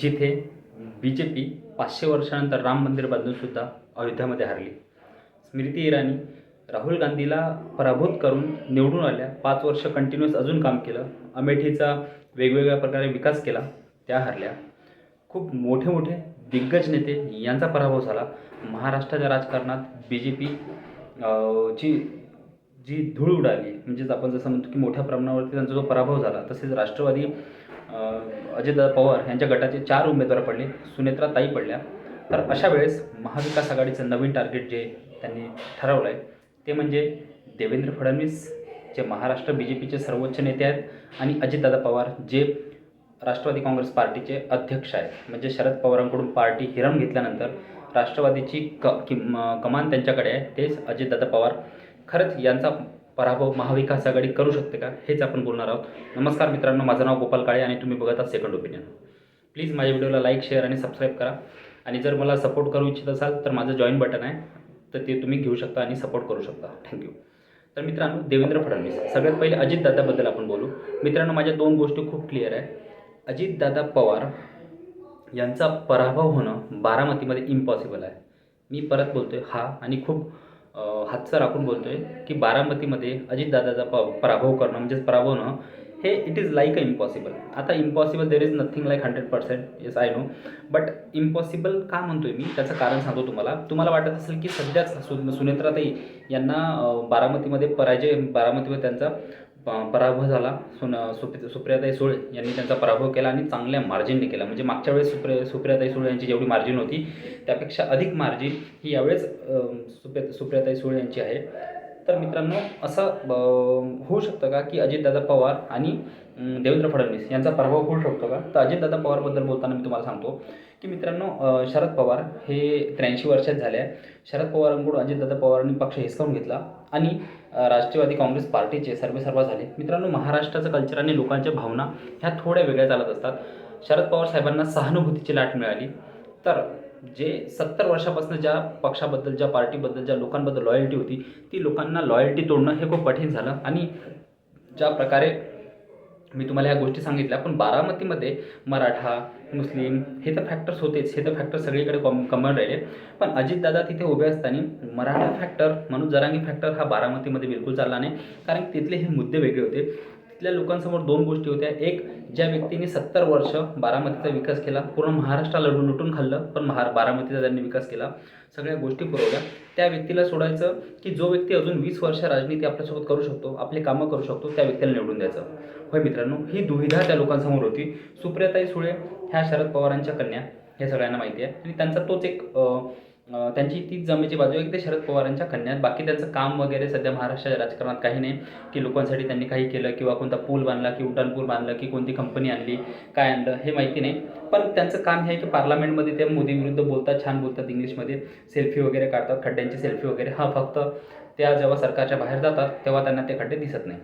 जिथे बी J P पाचशे वर्षानंतर राम मंदिर बांधूनसुद्धा अयोध्यामध्ये हरली. स्मृती इराणी राहुल गांधीला पराभूत करून निवडून आल्या. पाच वर्ष कंटिन्युअस अजून काम केलं. अमेठीचा वेगवेगळ्या प्रकारे विकास केला. त्या हरल्या. खूप मोठे मोठे दिग्गज नेते यांचा पराभव झाला. महाराष्ट्राच्या राजकारणात बी जे पी ची जी धूळ उडाली म्हणजेच आपण जसं म्हणतो की मोठ्या प्रमाणावरती त्यांचा जो पराभव झाला तसेच राष्ट्रवादी अजितदादा पवार यांच्या गटाचे चार उमेदवार पडले सुनेत्रा ताई पडल्या. तर अशा वेळेस महाविकास आघाडीचं नवीन टार्गेट जे त्यांनी ठरवलं आहे ते म्हणजे देवेंद्र फडणवीस जे महाराष्ट्र बी जे पीचे सर्वोच्च नेते आहेत आणि अजितदादा पवार जे राष्ट्रवादी काँग्रेस पार्टीचे अध्यक्ष आहेत. म्हणजे शरद पवारांकडून पार्टी हिरावून घेतल्यानंतर राष्ट्रवादीची क किम कमान त्यांच्याकडे आहे तेच अजितदादा पवार. खरंच यांचा पराभव महाविकास आघाडी करू शकते का? हेच आपण बोलणार आहोत. नमस्कार मित्रांनो माझं नाव गोपाल काळे आणि तुम्ही बघत आहात सेकंड ओपिनियन प्लीज माझ्या व्हिडिओला लाईक शेअर आणि सबस्क्राईब करा. आणि जर मला सपोर्ट करू इच्छित असाल तर माझं जॉईन बटन आहे. तर ते तुम्ही घेऊ शकता आणि सपोर्ट करू शकता. थँक्यू तर मित्रांनो देवेंद्र फडणवीस. सगळ्यात पहिले अजितदादाबद्दल आपण बोलू. मित्रांनो माझ्या दोन गोष्टी खूप क्लिअर आहे. अजितदादा पवार यांचा पराभव होणं बारामतीमध्ये इम्पॉसिबल आहे. मी परत बोलतो आहे हा आणि खूप हातचं राखून आहे की बारामतीमध्ये अजितदादाचा प पराभव करणं म्हणजेच पराभव हे it is like a impossible आता impossible there is nothing like hundred percent yes I know but impossible का म्हणतो आहे मी? त्याचं कारण सांगतो तुम्हाला. तुम्हाला वाटत असेल की सध्याच सु सुनेत्राताई यांना बारामतीमध्ये पराजय बारामतीमध्ये त्यांचा पराभव झाला. सुन सुप सुप्रियाताई सुळे यांनी त्यांचा पराभव केला आणि चांगल्या मार्जिनने केला. म्हणजे मागच्या वेळेस सुप्र सुप्रियाताई सुळे यांची जेवढी मार्जिन होती त्यापेक्षा अधिक मार्जिन ही यावेळेस सुप्रिया सुप्रियाताई सुळे यांची आहे. तर मित्रांनो असं होऊ शकतं का की अजितदादा पवार आणि देवेंद्र फडणवीस यांचा पराभव होऊ शकतो का? तर अजितदादा पवारबद्दल बोलताना मी तुम्हाला सांगतो की मित्रांनो शरद पवार हे त्र्याऐंशी वर्षात झाले. आहे शरद पवारांकडून अजितदादा पवारांनी पक्ष हिसकावून घेतला आणि राष्ट्रवादी काँग्रेस पार्टीचे सर्वेसर्वा झाले. मित्रांनो महाराष्ट्राचं कल्चर आणि लोकांच्या भावना ह्या थोड्या वेगळ्या चालत असतात. शरद पवार साहेबांना सहानुभूतीची लाट मिळाली. तर जे सत्तर वर्षापासून ज्या पक्षाबद्दल ज्या पार्टीबद्दल ज्या लोकांबद्दल लॉयल्टी होती ती लोकांना लॉयल्टी तोडणं हे खूप कठीण झालं. आणि ज्या प्रकारे मी तुम्हाला या गोष्टी सांगितल्या पण बारामतीमध्ये मराठा मुस्लिम हे तर फॅक्टर्स होतेच हे तर फॅक्टर सगळीकडे कॉम कमन राहिले. पण अजितदादा तिथे उभे असताना मराठा फॅक्टर म्हणून जरांगी फॅक्टर हा बारामतीमध्ये बिलकुल चालला नाही. कारण तिथले हे मुद्दे वेगळे होते. तिथल्या लोकांसमोर दोन गोष्टी होत्या. एक ज्या व्यक्तीने सत्तर वर्ष बारामतीचा विकास केला पूर्ण महाराष्ट्राला लुटून लुटून खाल्लं पण महार बारामतीचा त्यांनी विकास केला. सगळ्या गोष्टी पुरवल्या. त्या व्यक्तीला सोडायचं की जो व्यक्ती अजून वीस वर्ष राजनीती आपल्यासोबत करू शकतो आपली कामं करू शकतो त्या व्यक्तीला निवडून द्यायचं. होय मित्रांनो ही दुविधा त्या लोकांसमोर होती. सुप्रियाताई सुळे ह्या शरद पवारांच्या कन्या हे सगळ्यांना माहिती आहे. आणि त्यांचा तोच एक त्यांची तीच जमेची बाजू आहे की ते शरद पवारांच्या कन्या आहेत. बाकी त्यांचं काम वगैरे सध्या महाराष्ट्राच्या राजकारणात काही नाही की लोकांसाठी त्यांनी काही केलं किंवा कोणता पूल बांधला की उड्डाण पूल बांधला की कोणती कंपनी आणली काय आणलं हे माहिती नाही. पण त्यांचं काम हे आहे की पार्लमेंटमध्ये ते मोदीविरुद्ध बोलतात छान बोलतात इंग्लिशमध्ये. सेल्फी वगैरे काढतात खड्ड्यांची सेल्फी वगैरे. हा फक्त त्या जेव्हा सरकारच्या बाहेर जातात तेव्हा त्यांना ते खड्डे दिसत नाही.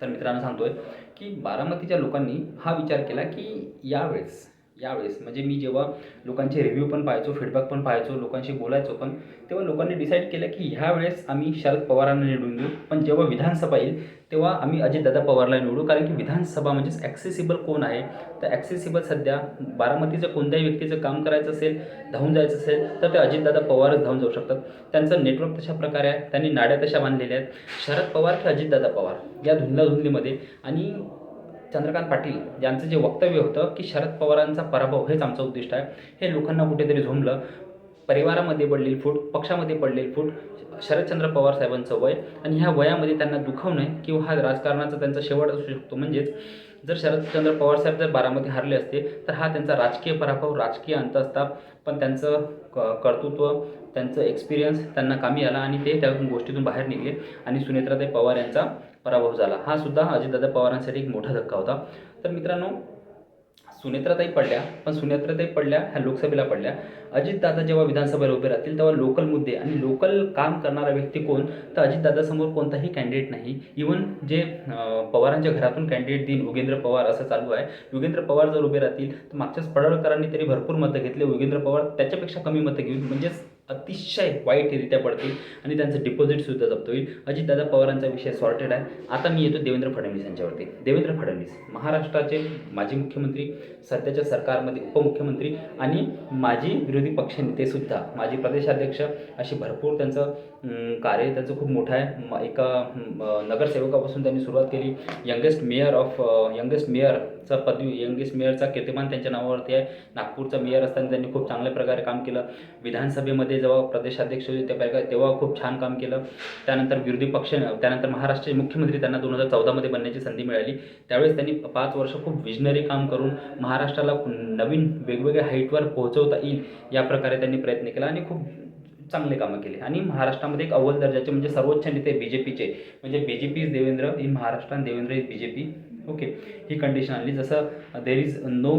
तर मित्रांनो सांगतोय की बारामतीच्या लोकांनी हा विचार केला की यावेळेस यावेळेस. म्हणजे मी जेव्हा लोकांचे रिव्ह्यू पण पाहायचो फीडबॅक पण पाहायचो लोकांशी बोलायचो पण तेव्हा लोकांनी डिसाईड केलं की ह्या वेळेस आम्ही शरद पवारांना निवडून देऊ. पण जेव्हा विधानसभा येईल तेव्हा आम्ही अजितदादा पवारला निवडू. कारण की विधानसभा म्हणजेच ॲक्सेसिबल कोण आहे? तर ॲक्सेसिबल सध्या बारामतीचं कोणत्याही व्यक्तीचं काम करायचं असेल धावून जायचं असेल तर ते अजितदादा पवारच धावून जाऊ शकतात. त्यांचं नेटवर्क तशा प्रकारे आहे त्यांनी नाड्या तशा बांधलेल्या आहेत. शरद पवार की अजितदादा पवार या धुंदलाधुंदीमध्ये आणि चंद्रकांत पाटील यांचं जे वक्तव्य होतं की शरद पवारांचा पराभव हेच आमचं उद्दिष्ट आहे. हे लोकांना कुठेतरी झोंबलं. परिवारामध्ये पडलेली फूट पक्षामध्ये पडलेली फूट शरदचंद्र पवार साहेबांचं वय आणि ह्या वयामध्ये त्यांना दुखवणं किंवा हा राजकारणाचा त्यांचा शेवट असू शकतो. म्हणजेच जर शरदचंद्र पवार साहेब जर बारामध्ये हारले असते तर हा त्यांचा राजकीय पराभव राजकीय अंत असता पण त्यांचं क कर्तृत्व त्यांचं एक्सपिरियन्स त्यांना कामी आला आणि ते त्या गोष्टीतून बाहेर निघले. आणि सुनेत्राताई पवार यांचा पराभव झाला. हा सुद्धा अजितदादा पवारांसाठी एक मोठा धक्का होता. तर मित्रांनो सुनेत्राताई पडल्या पण सुनेत्राताई पडल्या ह्या लोकसभेला पडल्या. अजितदादा जेव्हा विधानसभेला उभे राहतील तेव्हा लोकल मुद्दे आणि लोकल काम करणारा व्यक्ती कोण? तर अजितदादासमोर कोणताही कॅन्डिडेट नाही. इवन जे पवारांच्या घरातून कॅन्डिडेट देईन योगेंद्र पवार असं चालू आहे. योगेंद्र पवार जर उभे राहतील तर मागच्याच पडळकरांनी तरी भरपूर मतं घेतले. योगेंद्र पवार त्याच्यापेक्षा कमी मतं घेऊन म्हणजेच अतिशय वाईटरित्या पडतील आणि त्यांचं डिपॉझिटसुद्धा जप्त होईल. अजितदादा पवारांचा विषय सॉर्टेड आहे. आता मी येतो देवेंद्र फडणवीस यांच्यावरती. देवेंद्र फडणवीस महाराष्ट्राचे माजी मुख्यमंत्री सध्याच्या सरकारमध्ये उपमुख्यमंत्री आणि माजी विरोधी पक्षनेतेसुद्धा माजी प्रदेशाध्यक्ष अशी भरपूर त्यांचं कार्य त्याचं खूप मोठं आहे. एका नगरसेवकापासून त्यांनी सुरुवात केली. यंगेस्ट मेयर ऑफ यंगेस्ट मेयरचा पदवी यंगेस्ट मेयरचा कीर्तिमान त्यांच्या नावावरती आहे. नागपूरचा मेयर असताना त्यांनी खूप चांगल्या प्रकारे काम केलं. विधानसभेमध्ये जेव्हा प्रदेशाध्यक्ष होते त्या प्रकारे तेव्हा खूप छान काम केलं. त्यानंतर विरोधी पक्ष त्यानंतर महाराष्ट्राचे मुख्यमंत्री त्यांना दोन हजार चौदामध्ये बनण्याची संधी मिळाली. त्यावेळेस त्यांनी पाच वर्ष खूप विजनरी काम करून महाराष्ट्राला नवीन वेगवेगळ्या हाईटवर पोहोचवता येईल या प्रकारे त्यांनी प्रयत्न केला आणि खूप चांगले कामं केले. आणि महाराष्ट्रामध्ये एक अव्वल दर्जाचे म्हणजे सर्वोच्च नेते बी जे पीचे म्हणजे B J P is Devendra in Maharashtra आणि Devendra is B J P okay ही कंडिशन आणली. जसं there is no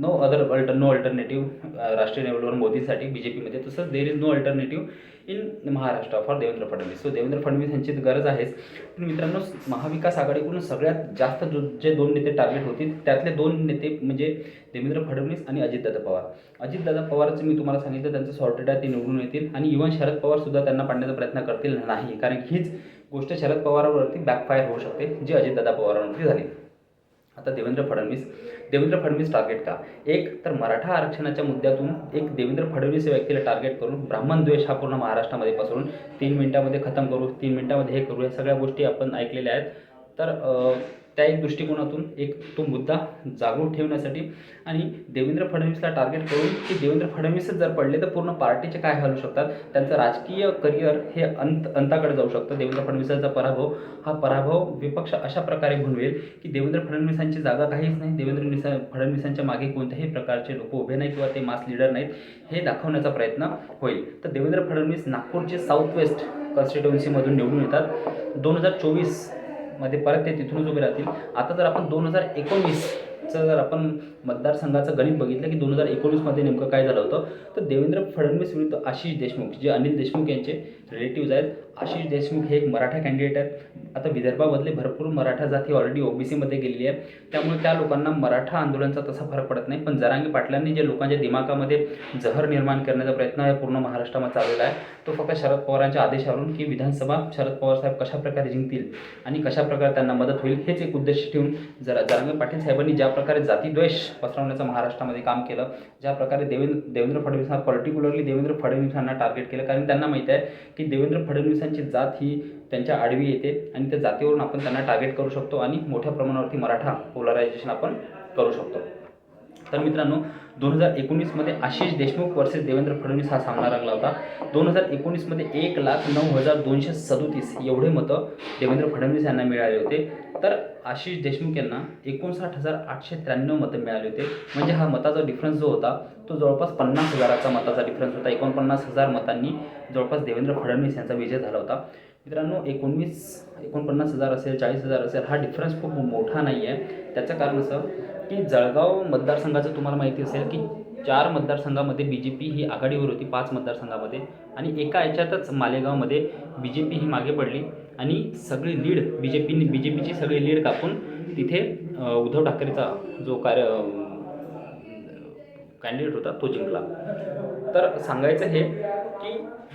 no other alter no alternative राष्ट्रीय लेवलवर मोदींसाठी बी जे पीमध्ये तसंच there is no alternative in Maharashtra for Devendra Fadnavis. So Devendra Fadnavis यांची गरज आहेच. पण मित्रांनो महाविकास आघाडीकडून सगळ्यात जास्त जो जे दोन नेते टार्गेट होतील त्यातले दोन नेते म्हणजे देवेंद्र फडणवीस आणि अजितदादा पवार. अजितदादा पवारचं मी तुम्हाला सांगितलं त्यांचं सॉर्टेड आहे ते निवडून येतील. आणि इव्हन शरद पवारसुद्धा त्यांना पाडण्याचा प्रयत्न करतील नाही. कारण हीच गोष्ट शरद पवारांवरती बॅकफायर होऊ शकते जी अजितदादा पवारांवरती झाली. आता देवेंद्र फडणवीस देवेंद्र फडणवीस टार्गेट का? एक तर मराठा आरक्षणाच्या मुद्द्यातून एक देवेंद्र फडणवीस या व्यक्तीला टार्गेट करून ब्राह्मण द्वेष हा पूर्ण महाराष्ट्रामध्ये पसरून तीन मिनिटामध्ये खतम करू तीन मिनिटामध्ये हे करू या सगळ्या गोष्टी आपण ऐकलेल्या आहेत. तर त्या एक दृष्टिकोनातून एक तो मुद्दा जागरूक ठेवण्यासाठी आणि देवेंद्र फडणवीसला टार्गेट करून की देवेंद्र फडणवीसच जर पडले तर पूर्ण पार्टीचे काय हालू शकतात? त्यांचं राजकीय करिअर हे अंत अंताकडे जाऊ शकतं. देवेंद्र फडणवीसांचा पराभव हा पराभव विपक्ष अशा प्रकारे घुणवेल की देवेंद्र फडणवीसांची जागा काहीच नाही. देवेंद्र निसा फडणवीसांच्या मागे कोणत्याही प्रकारचे लोक उभे नाही किंवा ते मास लीडर नाहीत हे दाखवण्याचा प्रयत्न होईल. तर देवेंद्र फडणवीस नागपूरचे साऊथ वेस्ट कॉन्स्टिट्युएन्सीमधून निवडून येतात. दोन हजार चोवीस मध्ये परत ते तिथूनच उभे राहतील. आता जर आपण दोन हजार एकोणवीसचं जर आपण मतदारसंघाचं गणित बघितलं की दोन हजार एकोणीसमध्ये नेमकं काय झालं होतं तर देवेंद्र फडणवीस विरुद्ध आशिष देशमुख जे अनिल देशमुख यांचे रिलेटिव्ज आहेत. आशिष देशमुख हे एक मराठा कॅन्डिडेट आहेत. आता विदर्भामधले भरपूर मराठा जाती ऑलरेडी ओबीसीमध्ये गेलेली आहे त्यामुळे त्या लोकांना मराठा आंदोलनाचा तसा फरक पडत नाही. पण जरांगी पाटलांनी जे लोकांच्या दिमागामध्ये जहर निर्माण करण्याचा प्रयत्न आहे पूर्ण महाराष्ट्रामध्ये चाललेला आहे तो फक्त शरद पवारांच्या आदेशावरून की विधानसभा शरद पवार साहेब कशाप्रकारे जिंकतील आणि कशा प्रकारे त्यांना मदत होईल हेच एक उद्देश ठेवून जरा जरांगी पाटील साहेबांनी ज्या प्रकारे जातीद्वेष पसरवण्याचं महाराष्ट्रामध्ये काम केलं ज्या प्रकारे देवेंद्र देवेंद्र फडणवीसांना पर्टिक्युलरली देवेंद्र फडणवीसांना टार्गेट केलं. कारण त्यांना माहीत आहे की देवेंद्र फडणवीसांची जात ही त्यांच्या आडवी येते आणि त्या जातीवरून आपण त्यांना टार्गेट करू शकतो आणि मोठ्या प्रमाणावरती मराठा पोलरायझेशन आपण करू शकतो. तर मित्रांनो दोन हजार एकोणीसमध्ये आशिष देशमुख वर्सेस देवेंद्र फडणवीस हा सामना रंगला होता. दोन हजार एकोणीसमध्ये एक लाख नऊ हजार दोनशे सदोतीस एवढे मतं देवेंद्र फडणवीस यांना मिळाले होते. तर आशिष देशमुख यांना एकोणसाठ हजार आठशे त्र्याण्णव मतं मिळाले होते. म्हणजे हा मताचा डिफरन्स जो होता तो जवळपास पन्नास हजाराचा मताचा डिफरन्स होता. एकोणपन्नास हजार मतांनी जवळपास देवेंद्र फडणवीस यांचा विजय झाला होता. मित्रांनो एकोणवीस एकोणपन्नास हजार असेल चाळीस हजार असेल हा डिफरन्स खूप मोठा नाही आहे त्याचं कारण असं की जळगाव मतदारसंघाचं तुम्हाला माहिती असेल की चार मतदारसंघामध्ये बी जे पी ही आघाडीवर होती पाच मतदारसंघामध्ये. आणि एका याच्यातच मालेगावमध्ये बी जे पी ही मागे पडली आणि सगळी लीड बी जे पीने बी जे पीची सगळी लीड कापून तिथे उद्धव ठाकरेचा जो कार्य कॅन्डिडेट होता तो जिंकला. तर सांगायचं हे की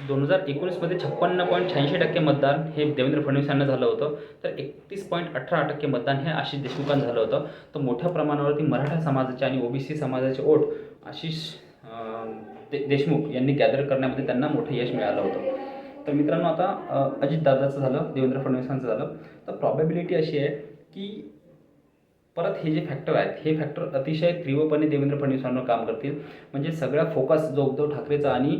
दोन हजार एकोणीसमध्ये छप्पन्न पॉईंट शहाऐंशी टक्के मतदान हे देवेंद्र फडणवीस यांना झालं होतं. तर एकतीस पॉईंट अठरा टक्के मतदान हे आशिष देशमुखांना झालं होतं. तर मोठ्या प्रमाणावरती मराठा समाजाचे आणि ओबीसी समाजाचे ओट आशिष दे देशमुख यांनी गॅदर करण्यामध्ये त्यांना मोठं यश मिळालं होतं. तर मित्रांनो आता अजितदादाचं झालं देवेंद्र फडणवीसांचं झालं. तर प्रॉबेबिलिटी अशी आहे की परत हे जे फॅक्टर आहेत हे फॅक्टर अतिशय तीव्रपणे देवेंद्र फडणवीसांवर काम करतील. म्हणजे सगळा फोकस जो उद्धव ठाकरेचा आणि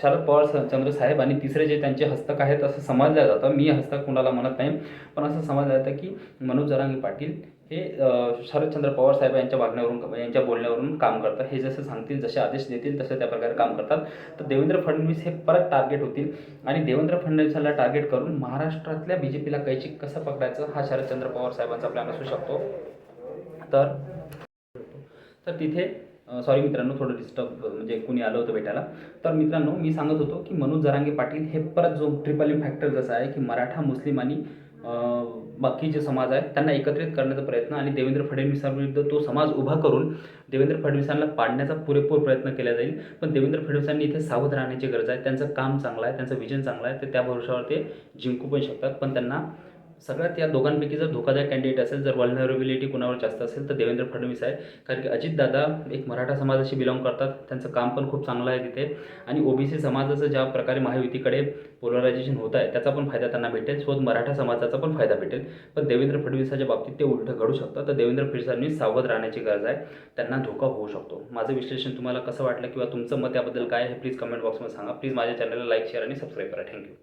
शरद पवार चंद्रसाहेब आणि तिसरे जे त्यांचे हस्तक आहेत असं समजलं जातं. मी हस्तक कुणाला म्हणत नाही पण असं समजलं जातं की मनोज जरांगे पाटील हे शरदचंद्र पवार साहेब यांच्या वागण्यावरून यांच्या बोलण्यावरून काम करतात. हे जसं सांगतील जसे आदेश देतील तसे त्या प्रकारे काम करतात. तर देवेंद्र फडणवीस हे परत टार्गेट होतील. आणि देवेंद्र फडणवीसाला टार्गेट करून महाराष्ट्रातल्या बी जे पीला कैची कसं पकडायचं हा शरदचंद्र पवार साहेबांचा प्लॅन असू शकतो. तर तर तिथे सॉरी मित्रांनो थोडं डिस्टर्ब म्हणजे कुणी आलं होतं भेटायला. तर मित्रांनो मी सांगत होतो की मनोज जरांगे पाटील हे परत जो ट्रिपल फॅक्टर जसा आहे की मराठा मुस्लिम आणि बाकी जे समाज आहे त्यांना एकत्रित करण्याचा प्रयत्न आणि देवेंद्र फडणवीसांविरुद्ध तो समाज उभा करून देवेंद्र फडणवीसांना पाडण्याचा पुरेपूर प्रयत्न केला जाईल. पण देवेंद्र फडणवीसांनी इथे सावध राहण्याची गरज आहे. त्यांचं काम चांगलं आहे त्यांचं विजन चांगलं आहे. ते त्या भरोशावर ते जिंकू पण शकतात. पण त्यांना सगळ्यात या दोघांपैकी जर धोकादायक कॅन्डिडेट असेल जर वल्नरेबिलिटी कुणावर जास्त असेल तर देवेंद्र फडणवीस आहे. कारण की अजितदादा एक मराठा समाजाशी बिलॉंग करतात. त्यांचं काम पण खूप चांगलं आहे तिथे. आणि ओबीसी समाजाचं ज्या प्रकारे महायुतीकडे पोलरायझेशन होत आहे त्याचा पण फायदा त्यांना भेटेल. सोबत मराठा समाजाचा पण फायदा भेटेल. पण देवेंद्र फडणवीसाच्या बाबतीत ते उलटं घडू शकतं तर देवेंद्र फडणवीस सावध राहण्याची गरज आहे. त्यांना धोका होऊ शकतो. माझं विश्लेषण तुम्हाला कसं वाटलं किंवा तुमचं मत याबद्दल काय आहे प्लीज कमेंट बॉक्समध्ये सांगा. प्लीज माझ्या चॅनलला लाईक शेअर आणि सबस्क्राईब करा. Thank you